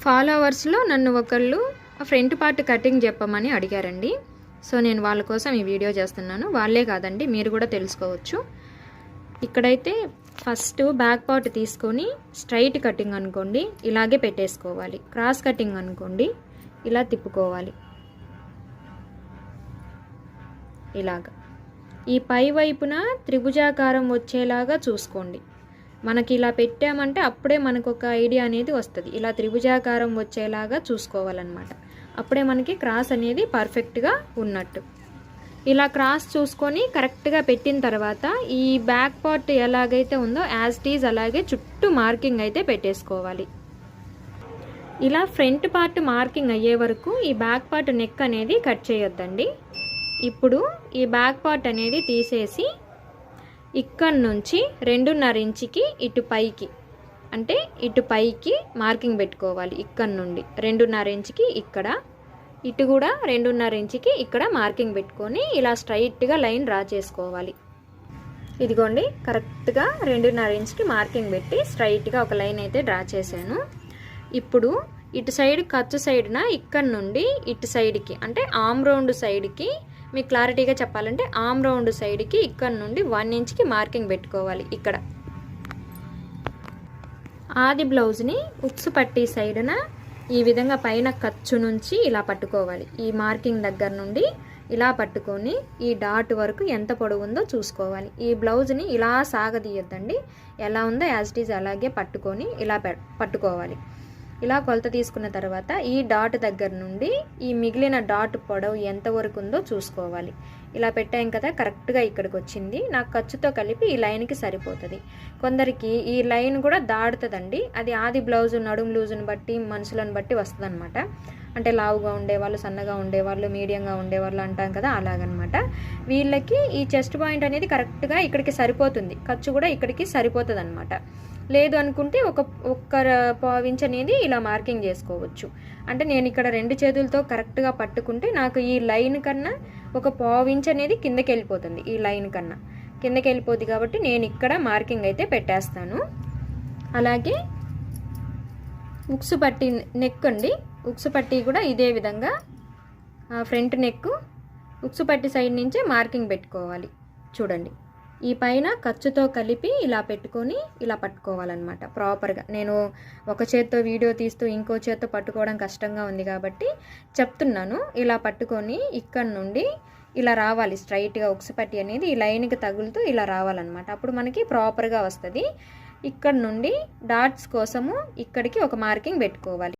ఫాలోవర్స్లో నన్ను ఒకళ్ళు front part cutting చెప్పమని అడిగారండి. సో నేను వాళ్ళ కోసం ఈ వీడియో చేస్తున్నాను. వాళ్ళే కాదండి మీరు కూడా తెలుసుకోవచ్చు. ఇక్కడైతే ఫస్ట్ బ్యాక్ పార్ట్ తీసుకొని స్ట్రైట్ కటింగ్ అనుకోండి ఇలాగే పెట్టేసుకోవాలి. క్రాస్ కటింగ్ అనుకోండి ఇలా తిప్పుకోవాలి. ఇలాగా. ఈ పై వైపున త్రిభుజాకారం వచ్చేలాగా చూసుకోండి. మనకి ఇలా పెట్టామంటే అప్పుడే మనకు ఒక ఐడియా అనేది వస్తుంది. ఇలా త్రిభుజాకారం వచ్చేలాగా చూసుకోవాలన్నమాట. అప్పుడే మనకి క్రాస్ అనేది పర్ఫెక్ట్గా ఉన్నట్టు. ఇలా క్రాస్ చూసుకొని కరెక్ట్గా పెట్టిన తర్వాత ఈ బ్యాక్ పార్ట్ ఎలాగైతే ఉందో యాజ్ టీజ్ అలాగే చుట్టూ మార్కింగ్ అయితే పెట్టేసుకోవాలి. ఇలా ఫ్రంట్ పార్ట్ మార్కింగ్ అయ్యే వరకు ఈ బ్యాక్ పార్ట్ నెక్ అనేది కట్ చేయొద్దండి. ఇప్పుడు ఈ బ్యాక్ పార్ట్ అనేది తీసేసి ఇక్కడ నుంచి రెండున్నర ఇంచుకి ఇటు పైకి అంటే ఇటు పైకి మార్కింగ్ పెట్టుకోవాలి ఇక్కడ నుండి. రెండున్నర ఇంచుకి ఇక్కడ ఇటు కూడా రెండున్నర ఇంచుకి ఇక్కడ మార్కింగ్ పెట్టుకొని ఇలా స్ట్రైట్గా లైన్ డ్రా చేసుకోవాలి. ఇదిగోండి కరెక్ట్గా రెండున్నర ఇంచుకి మార్కింగ్ పెట్టి స్ట్రైట్గా ఒక లైన్ అయితే డ్రా చేశాను. ఇప్పుడు ఇటు సైడ్ ఖర్చు సైడ్న ఇక్కడ నుండి ఇటు సైడ్కి అంటే ఆమ్ రౌండ్ సైడ్కి మీకు క్లారిటీగా చెప్పాలంటే ఆమ్ రౌండ్ సైడ్కి ఇక్కడ నుండి వన్ ఇంచ్కి మార్కింగ్ పెట్టుకోవాలి ఇక్కడ. ఆది బ్లౌజ్ని ఉక్సు పట్టి సైడున ఈ విధంగా పైన ఖర్చు నుంచి ఇలా పట్టుకోవాలి. ఈ మార్కింగ్ దగ్గర నుండి ఇలా పట్టుకొని ఈ డాట్ వరకు ఎంత పొడవు ఉందో చూసుకోవాలి. ఈ బ్లౌజ్ని ఇలా సాగదీయొద్దండి. ఎలా ఉందో యాజ్ ఇట్ ఈజ్ అలాగే పట్టుకొని ఇలా పట్టుకోవాలి. ఇలా కొలత తీసుకున్న తర్వాత ఈ డాట్ దగ్గర నుండి ఈ మిగిలిన డాట్ పొడవు ఎంతవరకు ఉందో చూసుకోవాలి. ఇలా పెట్టాం కదా కరెక్ట్గా ఇక్కడికి వచ్చింది. నాకు ఖర్చుతో కలిపి ఈ లైన్కి సరిపోతుంది. కొందరికి ఈ లైన్ కూడా దాడుతుందండి అది ఆది బ్లౌజ్ నడుము లూజుని బట్టి మనుషులను బట్టి వస్తుందన్నమాట. అంటే లావుగా ఉండేవాళ్ళు సన్నగా ఉండేవాళ్ళు మీడియంగా ఉండేవాళ్ళు అంటాం కదా అలాగనమాట. వీళ్ళకి ఈ చెస్ట్ పాయింట్ అనేది కరెక్ట్గా ఇక్కడికి సరిపోతుంది. ఖర్చు కూడా ఇక్కడికి సరిపోతుంది అనమాట లేదు అనుకుంటే ఒక ఒక్క పావించ్ అనేది ఇలా మార్కింగ్ చేసుకోవచ్చు. అంటే నేను ఇక్కడ రెండు చేతులతో కరెక్ట్గా పట్టుకుంటే నాకు ఈ లైన్ కన్నా ఒక పావించ్ అనేది కిందకి వెళ్ళిపోతుంది ఈ లైన్ కన్నా. కిందకి వెళ్ళిపోతుంది కాబట్టి నేను ఇక్కడ మార్కింగ్ అయితే పెట్టేస్తాను. అలాగే ఉక్సు పట్టి నెక్ అండి. ఉక్సు పట్టి కూడా ఇదే విధంగా ఫ్రంట్ నెక్ ఉక్సు పట్టి సైడ్ నుంచే మార్కింగ్ పెట్టుకోవాలి. చూడండి. ఈ పైన ఖర్చుతో కలిపి ఇలా పెట్టుకొని ఇలా పట్టుకోవాలన్నమాట ప్రాపర్గా. నేను ఒక చేత్తో వీడియో తీస్తూ ఇంకో చేత్తో పట్టుకోవడం కష్టంగా ఉంది కాబట్టి చెప్తున్నాను. ఇలా పట్టుకొని ఇక్కడ నుండి ఇలా రావాలి స్ట్రైట్గా ఉక్సుపట్టి అనేది ఈ లైన్కి తగులుతూ ఇలా రావాలన్నమాట. అప్పుడు మనకి ప్రాపర్గా వస్తుంది. ఇక్కడ నుండి డాట్స్ కోసము ఇక్కడికి ఒక మార్కింగ్ పెట్టుకోవాలి.